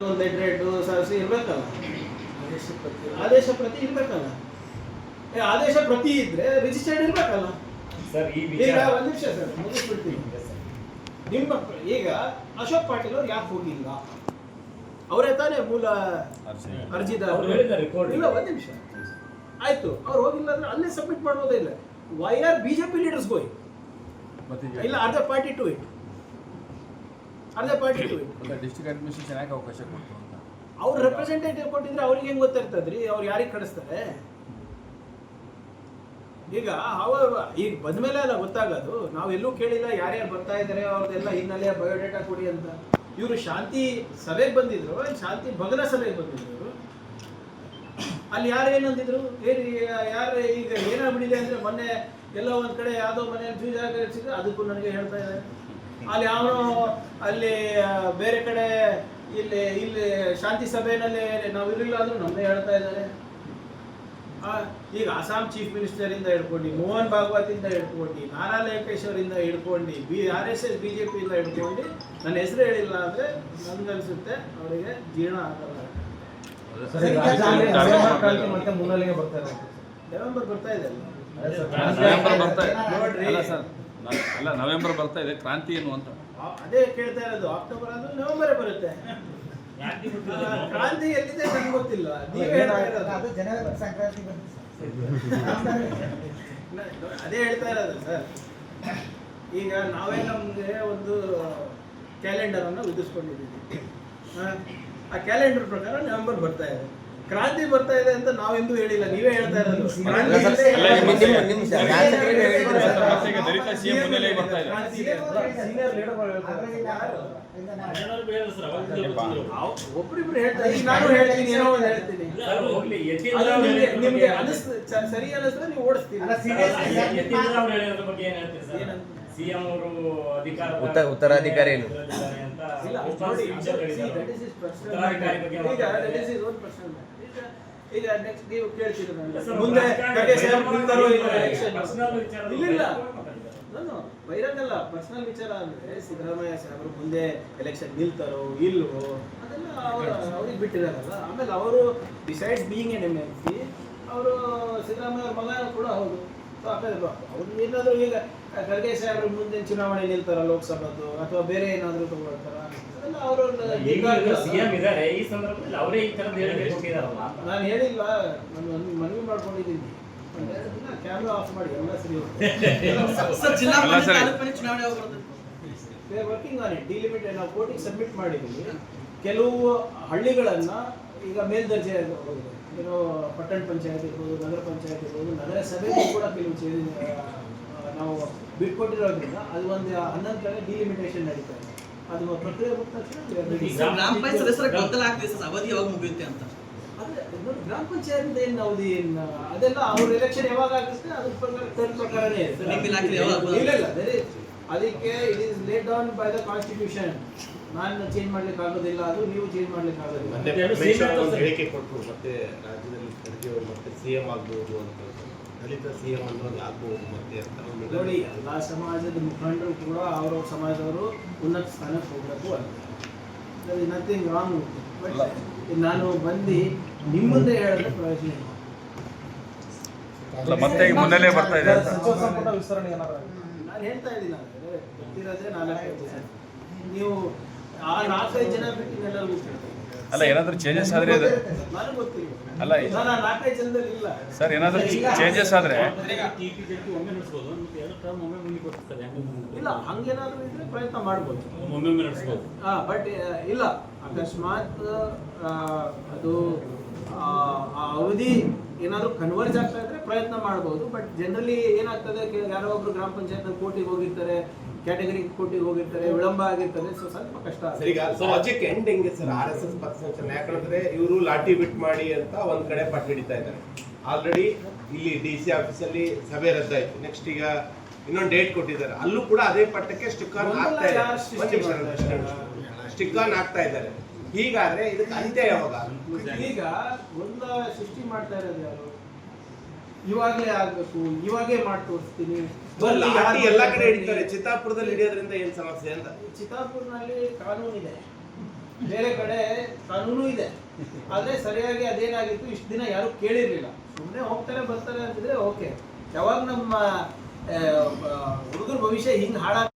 ಒಂದು ಲೆಟ್ರೇಟು ಸರಸಿ ಇರ್ಬೇಕಲ್ಲ? ಆದೇಶ ಪ್ರತಿ ಇರ್ಬೇಕಲ್ಲ? ಏ, ಆದೇಶ ಪ್ರತಿ ಇದ್ರೆ ರಿಜಿಸ್ಟರ್ಡ್ ಇರ್ಬೇಕಲ್ಲ? ಸರ್ ಈ ಈಗ ಒಂದು ನಿಮಿಷ ಸರ್ ಮುಗಿಸ್ಬಿಡ್ತೀನಿ. ನಿಮ್ಮ ಈಗ ಅಶೋಕ್ ಪಾಟೀಲ್ ಅವ್ರು ಯಾಕೆ ಹೋಗಿಲ್ಲ? ಅವರೇ ತಾನೇ ಮೂಲ ಅರ್ಜಿದಾರ. ಇಲ್ಲ ಒಂದು ನಿಮಿಷ. ಆಯ್ತು ಅವ್ರು ಹೋಗಿಲ್ಲ ಅಂದ್ರೆ ಅಲ್ಲೇ ಸಬ್ಮಿಟ್ ಮಾಡ್ಬೋದೇ ಇಲ್ಲ. ವೈ ಆರ್ ಬಿಜೆಪಿ ಲೀಡರ್ಸ್ ಗೋಯ್ ಇಲ್ಲ ಅರ್ಧ ಪಾರ್ಟಿ ಟು ಇಟ್ ಅರ್ಧ ಪಾರ್ಟಿ ಟು ಡಿಸ್ಟ್ರಿಕ್ಟ್ ಅಡ್ಮಿನಿಸ್ಟ್ರೇಷನ್ ಯಾಕೆ ಅವಕಾಶ ಕೊಡ್ತು ಅಂತ. ಅವ್ರು ರೆಪ್ರೆಸೆಂಟೇಟಿವ್ ಕೊಟ್ಟಿದ್ರೆ ಅವ್ರಿಗೆ ಹೆಂಗ್ ಗೊತ್ತಿರ್ತದ್ರಿ? ಅವ್ರು ಯಾರಿಗೆ ಕಳಿಸ್ತಾರೆ? ಈಗ ಅವ ಈಗ ಬಂದ್ಮೇಲೆ ಅಲ್ಲ ಗೊತ್ತಾಗೋದು. ನಾವು ಎಲ್ಲೂ ಕೇಳಿಲ್ಲ ಯಾರ್ಯಾರು ಬರ್ತಾ ಇದಾರೆ ಅವ್ರದ್ದೆಲ್ಲ ಹಿನ್ನೆಲೆ ಬಯೋಡೇಟಾ ಕೊಡಿ ಅಂತ. ಇವರು ಶಾಂತಿ ಸಭೆಗೆ ಬಂದಿದ್ರು ಶಾಂತಿ ಭಗ್ನ ಸಭೆಗೆ ಬಂದಿದ್ರು. ಅಲ್ಲಿ ಯಾರು ಏನಂದಿದ್ರು? ಏನು ಯಾರು ಈಗ ಏನಾಗ್ಬಿಟ್ಟಿದೆ ಅಂದ್ರೆ ಮೊನ್ನೆ ಎಲ್ಲೋ ಒಂದ್ ಕಡೆ ಯಾವ್ದೋ ಮನೆ ಅದಕ್ಕೂ ನನಗೆ ಹೇಳ್ತಾ ಇದ್ದಾರೆ. ಅಲ್ಲಿ ಅವನು ಅಲ್ಲಿ ಬೇರೆ ಕಡೆ ಇಲ್ಲಿ ಇಲ್ಲಿ ಶಾಂತಿ ಸಭೆಯಲ್ಲಿ ನಾವು ಇರಲಿಲ್ಲ ಅಂದ್ರೂ ನಮ್ದೇ ಹೇಳ್ತಾ ಇದ್ದಾರೆ. ಆ, ಈಗ ಅಸ್ಸಾಂ ಚೀಫ್ ಮಿನಿಸ್ಟರ್ ಇಂದ ಹಿಡ್ಕೊಂಡು ಮೋಹನ್ ಭಾಗವತ್ ಇಂದ ಹಿಡ್ಕೊಂಡು ನಾರಾ ಲೋಕೇಶ್ವರ್ ಇಂದ ಹಿಡ್ಕೊಂಡು B R S S BJP ಇಂದ ಹಿಡ್ಕೊಂಡು ನನ್ನ ಹೆಸರು ಹೇಳಿಲ್ಲ ಅಂದ್ರೆ ನನ್ಗನ್ಸುತ್ತೆ ಅವರಿಗೆ ಜೀರ್ಣ ಆಗಲ್ಲ. ಸರಿ, ರಾಜ್ಯದಲ್ಲಿ ನವೆಂಬರ್ ಕಾಲಕ್ಕೆ ಮತ್ತೆ ಮುನ್ನೆಲೆಗೆ ಬರ್ತಾರೆ ನವೆಂಬರ್ ಬರ್ತಾ ಇದೆ ಅಲ್ಲ. ನವೆಂಬರ್ ಬರ್ತಾ ಇದೆ. ನೋಡ್ರಿ. ಅಲ್ಲ ಅಲ್ಲ ನವೆಂಬರ್ ಬರ್ತಾ ಇದೆ ಕ್ರಾಂತಿ ಏನು ಅಂತ ಅದೇ ಕೇಳ್ತಾ ಇರೋದು ಅಕ್ಟೋಬರ್ ಅಂದ್ರೆ ನವೆಂಬರ್ ಬರುತ್ತೆ. ಕ್ರಾಂತಿ. ಎಲ್ಲಿದೆ ನನಗೆ ಗೊತ್ತಿಲ್ಲ. ನೀವೇ ಹೇಳ್ತಾ ಇರೋದು. ಅದು ಜನವರಿ ಸಂಕ್ರಾಂತಿ ಅದೇ ಹೇಳ್ತಾ ಇರೋದು ಸರ್. ಈಗ ನಾವೇ ನಮ್ಗೆ ಒಂದು ಕ್ಯಾಲೆಂಡರ್ ಅನ್ನು ವಿಧಿಸ್ಕೊಂಡಿದ್ದೀವಿ. ಆ, ಆ ಕ್ಯಾಲೆಂಡರ್ ಪ್ರಕಾರ ನವೆಂಬರ್ ಬರ್ತಾ ಇದೆ. ಕ್ರಾಂತಿ ಬರ್ತಾ ಇದೆ ಅಂತ ನಾವೆಂದೂ ಹೇಳಿಲ್ಲ ನೀವೇ ಹೇಳ್ತಾ ಇರೋದು. ಒಬ್ರಿಬ್ರು ಹೇಳ್ತಾರೆ. ನಾನು ಹೇಳ್ತೀನಿ ಏನೋ ಒಂದು ಹೇಳ್ತೀನಿ. ನಿಮ್ಗೆ? ಸರಿ ಅನಿಸಿದ್ರೆ ನೀವು ಏನ್ ಏನಂತ? ಸಿಎಂ ಅವರು ಉತ್ತರಾಧಿಕಾರಿ ಏನು? ಅಲ್ಲಿ. ಈಗ ನೆಕ್ಸ್ಟ್ ನೀವು ಕೇಳ್ತೀರಿ ಇಲ್ಲ ಮುಂದೆ ಬಹಿರಂಗಲ್ಲ ಪರ್ಸನಲ್ ವಿಚಾರ ಅಂದ್ರೆ ಸಿದ್ದರಾಮಯ್ಯ ಸಾಹೇಬರು ಮುಂದೆ ಎಲೆಕ್ಷನ್ ನಿಲ್ತಾರೋ ಇಲ್ವೋ ಅದೆಲ್ಲ ಅವರ ಅವ್ರಿಗೆ ಬಿಟ್ಟಿದಾರಲ್ಲ ಆಮೇಲೆ ಅವರು decide being an M L C ಅವರು ಸಿದ್ದರಾಮಯ್ಯ ಅವ್ರ ಮಗ ಕೂಡ ಹೌದು. ಅವ್ರು ಏನಾದರೂ ಈಗ ಖರ್ಗೆ ಸಾಹೇಬರು ಮುಂದಿನ ಚುನಾವಣೆ ನಿಲ್ತಾರ ಲೋಕಸಭಾದ್ದು ಅಥವಾ ಬೇರೆ ಏನಾದರೂ ತಗೊಳ್ತಾರ? ಅದೆಲ್ಲ ಸಿಎಂ ಇದಾರೆ ಈ ಸಂದರ್ಭದಲ್ಲಿ ಅವರೇ ಈ ತರದ ಹೇಳಿಕೆ ಕೊಟ್ಟಿದಾರಲ್ಲ ನಾನು ಹೇಳಿಲ್ಲ ನಾನು ಮನವಿ ಮಾಡ್ಕೊಂಡಿದ್ದೀನಿ. ಕ್ಯಾಮ್ರಾ ಆಫ್ ಮಾಡಿ ಎಲ್ಲ ಸರಿ ವರ್ಕಿಂಗ್ ಆನ್ ಇಟ್ ಡಿಲಿಮಿಟ್ ನಾವು ಕೋರ್ಟಿಗೆ ಸಬ್ಮಿಟ್ ಮಾಡಿದ್ದೀವಿ ಕೆಲವು ಹಳ್ಳಿಗಳನ್ನ ಈಗ ಮೇಲ್ದರ್ಜೆ ಹೋಗಿದೆ. ಏನೋ ಪಟ್ಟಣ ಪಂಚಾಯತ್ ಇರ್ಬೋದು ನಗರ ಪಂಚಾಯತ್ ಇರ್ಬೋದು ನಗರ ಸಭೆಗೂ ಕೂಡ ಕೆಲವು ಚೇಂಜ್ ನಾವು ಬಿಟ್ಕೊಟ್ಟಿರೋದ್ರಿಂದ ಅದು ಒಂದು ಹನ್ನೊಂದು ಕಡೆ ಡಿಲಿಮಿಟೇಷನ್ ನಡೀತಾ ಇದೆ. ಅದು ಪ್ರಕ್ರಿಯೆ ಮುಗಿದ ತಕ್ಷಣ ಗ್ರಾಮ ಪಂಚಾಯತ್ ಸದಸ್ಯರ ಗೊಂದಲ ಆಗ್ತಿದೆ ಸರ್ ಅವಧಿ ಯಾವಾಗ ಮುಗಿಯುತ್ತೆ ಅಂತ. ಅದೇ ಗ್ರಾಮ ಪಂಚಾಯತ್ ಏನು ಅವಧಿ ಏನು ಅದೆಲ್ಲ ಅವ್ರ ಎಲೆಕ್ಷನ್ ಯಾವಾಗ ಆಗುತ್ತೆ ಅದ್ರ ಪ್ರಕಾರ ಟರ್ನ್ ಪ್ರಕಾರನೇ ಇಲಾಖೆ ಇಲ್ಲ ಇಲ್ಲ ಅದಕ್ಕೆ it is laid on by the constitution ನಾನು ಚೇಂಜ್ ಮಾಡ್ಲಿಕ್ಕೆ ಆಗೋದಿಲ್ಲ ಅದು ನೀವು ಚೇಂಜ್ ಮಾಡ್ಲಿಕ್ಕೆ ಆಗೋದಿಲ್ಲ. ಹೇಳಿಕೆ ಕೊಟ್ಟರು ಮತ್ತೆ ರಾಜ್ಯದಲ್ಲಿ ಖರ್ಗೆ ಅವರು ಮತ್ತೆ ಸಿಎಂ ಆಗ್ಬೋದು ಅಂತ ದಲಿತ ಸಿಎಂ ಅನ್ನೋದು ಆಗ್ಬೋದು ಮತ್ತೆ ಅಂತ ನೋಡಿ ಎಲ್ಲ ಸಮಾಜದ ಮುಖಂಡರು ಕೂಡ ಅವ್ರವ್ರ ಸಮಾಜದವರು ಉನ್ನತ ಸ್ಥಾನಕ್ಕೆ ಹೋಗ್ಬೇಕು ಅಂತ. ನಥಿಂಗ್ ರಾಂಗ್ ಬಟ್ ನಾನು ಬಂದು ನಿಮ್ಮದೇ ಹೇಳಿದ್ರೆ ಪ್ರಯೋಜನ ಇಲ್ಲ. ಮತ್ತೆ ಮುನ್ನೆಲೆ ಬರ್ತಾ ಇದೆ ಸಂಪುಟ ವಿಸ್ತರಣೆ ಏನಾದ್ರು ನಾನು ಹೇಳ್ತಾ ಇದ್ದೀನಿ ಅಂದ್ರೆ ಗೊತ್ತಿರೋದೇ ನಾಲ್ಕೈದು ಜನ. ನೀವು ಆ ನಾಲ್ಕೈದು ಜನ ಬಿಟ್ಟು ಎಲ್ಲರಿಗೂ ಅಲ್ಲ ಏನಾದರೂ ಚೇಂಜಸ್ ಆದ್ರೆ ಅದು ನನಗೆ ಗೊತ್ತಿಲ್ಲ. ಅಲ್ಲ, ಈ- ನಾನು ನಾಲ್ಕೈದು ಜನದಲ್ಲಿ ಇಲ್ಲ. ಸರ್ ಏನಾದರೂ ಚೇಂಜಸ್ ಆದ್ರೆ? ಇಲ್ಲ ಹಂಗೇನಾದ್ರೂ ಇದ್ರೆ ಪ್ರಯತ್ನ ಮಾಡ್ಬೋದು. ಒಮ್ಮೆ ಬಟ್ ಇಲ್ಲ. ಅಕಸ್ಮಾತ್ ಅದು ಆ ಆ ಅವಧಿ ಏನಾದರೂ ಕನ್ವರ್ಜ್ ಆಗ್ತಾ ಇದ್ರೆ ಪ್ರಯತ್ನ ಮಾಡ್ಬೋದು ಬಟ್ ಜನರಲಿ ಏನಾಗ್ತದೆ ಯಾರೋ ಒಬ್ರು ಗ್ರಾಮ ಪಂಚಾಯತ್ ಕೋರ್ಟಿಗೆ ಹೋಗಿರ್ತಾರೆ ಕ್ಯಾಟಗರಿ ಕೋರ್ಟಿಗೆ ಹೋಗಿರ್ತಾರೆ ವಿಳಂಬ ಆಗಿರ್ತದೆ ಸೊ ಸ್ವಲ್ಪ ಕಷ್ಟ ಸರ್ ಈಗ ಲಾಜಿಕ್ ಎಂಡ್ ಹೆಂಗೆ ಸರ್ ಆರ್ ಎಸ್ ಎಸ್ ಪಕ್ಷ ಯಾಕಂದ್ರೆ ಇವರು ಲಾಠಿ ಬಿಟ್ ಮಾಡಿ ಅಂತ ಒಂದ್ ಕಡೆ ಪಟ್ಟು ಹಿಡಿತಾ ಇದ್ದಾರೆ. ಆಲ್ರೆಡಿ ಇಲ್ಲಿ ಡಿ ಸಿ ಆಫೀಸಲ್ಲಿ ಸಭೆ ರದ್ದಾಯ್ತು. ನೆಕ್ಸ್ಟ್ ಈಗ ಇನ್ನೊಂದು ಡೇಟ್ ಕೊಟ್ಟಿದ್ದಾರೆ. ಅಲ್ಲೂ ಕೂಡ ಅದೇ ಪಟ್ಟಕ್ಕೆ ಸ್ಟಿಕ್ ಆನ್ ಆಗ್ತಾ ಇದ್ದಾರೆ ಸ್ಟಿಕ್ ಆನ್ ಆಗ್ತಾ ಇದ್ದಾರೆ. ಹೀಗಾದ್ರೆ ಇದಕ್ಕೆ ಅಂತ್ಯ ಯಾವಾಗ? ಈಗ ಒಂದ ಸೃಷ್ಟಿ ಮಾಡ್ತಾ ಇರೋದು ಯಾರು? ಇವಾಗಲೇ ಆಗ್ಬೇಕು ಇವಾಗೇ ಮಾಡಿ ತೋರಿಸ್ತೀನಿ. ಎಲ್ಲಾ ಕಡೆ. ಹಿಡಿತಾರೆ ಚಿತ್ತಾಪುರದಲ್ಲಿ ಹಿಡಿಯೋದ್ರಿಂದ ಏನ್ ಸಮಸ್ಯೆ ಅಂತ? ಚಿತ್ತಾಪುರ್ನಲ್ಲಿ ಇದೆ. ಬೇರೆ ಕಡೆ ಕಾನೂನು ಇದೆ. ಆದ್ರೆ ಸರಿಯಾಗಿ ಅದೇನಾಗಿತ್ತು ಇಷ್ಟು ದಿನ ಯಾರು ಕೇಳಿರ್ಲಿಲ್ಲ. ಸುಮ್ಮನೆ ಹೋಗ್ತಾರೆ ಬರ್ತಾರೆ ಅಂತಿದ್ರೆ ಓಕೆ ಯಾವಾಗ ನಮ್ಮ ಹುಡುಗರ ಭವಿಷ್ಯ ಹಿಂಗ್ ಹಾಳಾಗ